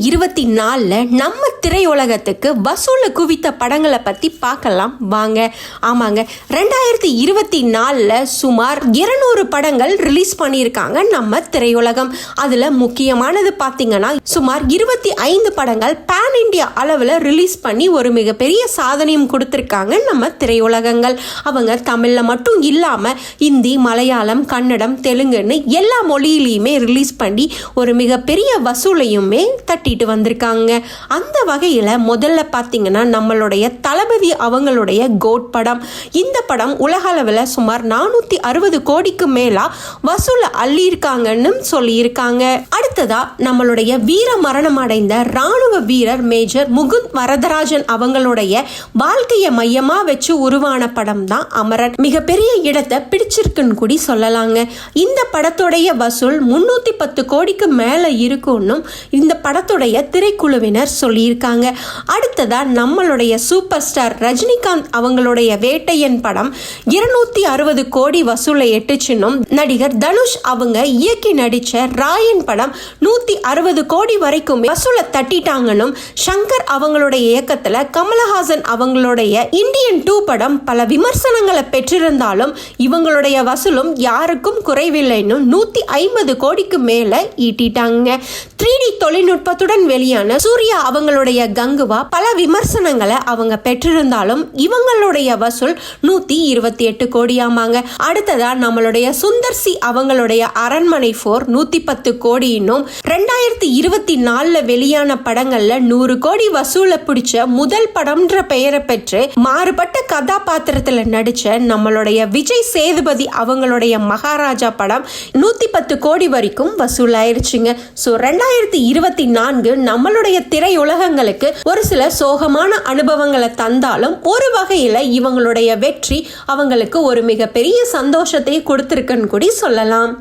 இருபத்தி நாலில் நம்ம திரையுலகத்துக்கு வசூலில் குவித்த படங்களை பற்றி பார்க்கலாம். வாங்க. ஆமாங்க. ரெண்டாயிரத்தி இருபத்தி நாலில் சுமார் இருநூறு படங்கள் ரிலீஸ் பண்ணியிருக்காங்க நம்ம திரையுலகம். அதில் முக்கியமானது பார்த்தீங்கன்னா சுமார் இருபத்தி ஐந்து படங்கள் பேன் இண்டியா அளவில் ரிலீஸ் பண்ணி ஒரு மிகப்பெரிய சாதனையும் கொடுத்துருக்காங்க நம்ம திரையுலகங்கள். அவங்க தமிழில் மட்டும் இல்லாமல் இந்தி மலையாளம் கன்னடம் தெலுங்குன்னு எல்லா மொழியிலையுமே ரிலீஸ் பண்ணி ஒரு மிகப்பெரிய வசூலையுமே கட்டிட்டு வந்திருக்காங்க. அந்த வகையில் முதல்ல பார்த்தீங்கன்னா நம்மளுடைய தளபதி அவங்களுடைய கோட் படம். இந்த படம் உலக அளவில் சுமார் நானூற்றி அறுபது கோடிக்கு மேலா வசூலை அள்ளியிருக்காங்கன்னு சொல்லியிருக்காங்க. அடுத்ததா நம்மளுடைய வீர மரணம் அடைந்த ராணுவ வீரர் மேஜர் முகுந்த் வரதராஜன் அவங்களுடைய வாழ்க்கையை மையமா வச்சு உருவான படம் தான் அமரன். மிகப்பெரிய இடத்தை பிடிச்சிருக்குன்னு கூடி சொல்லலாங்க. இந்த படத்துடைய வசூல் முன்னூத்தி பத்து கோடிக்கு மேல இருக்கும்னும் இந்த படத்தோட படத்துடைய திரைக்குழுவினர் சொல்லியிருக்காங்க. அடுத்ததா நம்மளுடைய சூப்பர் ஸ்டார் ரஜினிகாந்த் அவங்களுடைய வேட்டையன் படம் இருநூத்தி அறுபது கோடி வசூலை எட்டுச்சுன்னும் நடிகர் தனுஷ் அவங்க இயக்கி நடிச்ச ராயன் படம் நூத்தி அறுபது கோடி வரைக்கும் வசூலை தட்டிட்டாங்கன்னும் சங்கர் அவங்களுடைய இயக்கத்துல கமலஹாசன் அவங்களுடைய இந்தியன் டூ படம் பல விமர்சனங்களை பெற்றிருந்தாலும் இவங்களுடைய வசூலும் யாருக்கும் குறைவில்லைன்னு நூத்தி ஐம்பது கோடிக்கு மேல ஈட்டிட்டாங்க. த்ரீ டி தொழில்நுட்பத்துடன் வெளியான சூர்யா அவங்களுடைய கங்குவா பல விமர்சனங்களை அவங்க பெற்றிருந்தாலும் இவங்களுடைய வசூல் நூத்தி இருபத்தி எட்டு கோடியாமாங்க. அடுத்ததா நம்மளுடைய சுந்தர் சி அவங்களுடைய அரண்மனை போர் நூத்தி பத்து கோடி இன்னும் ரெண்டாயிரத்தி இருபத்தி நாலுல வெளியான படங்கள்ல நூறு கோடி வசூல பிடிச்ச முதல் படம்ன்ற பெயரை பெற்று மாறுபட்ட கதாபாத்திரத்துல நடிச்ச நம்மளுடைய விஜய் சேதுபதி அவங்களுடைய மகாராஜா படம் நூத்தி பத்து கோடி வரைக்கும் வசூலாயிருச்சுங்க. ஸோ ரெண்டாயிரத்தி இருபத்தி நான்கு நம்மளுடைய திரையுலகங்களுக்கு ஒரு சில சோகமான அனுபவங்களை தந்தாலும் ஒரு வகையில இவங்களுடைய வெற்றி அவங்களுக்கு ஒரு மிகப்பெரிய சந்தோஷத்தை கொடுத்திருக்குன்னு கூட சொல்லலாம்.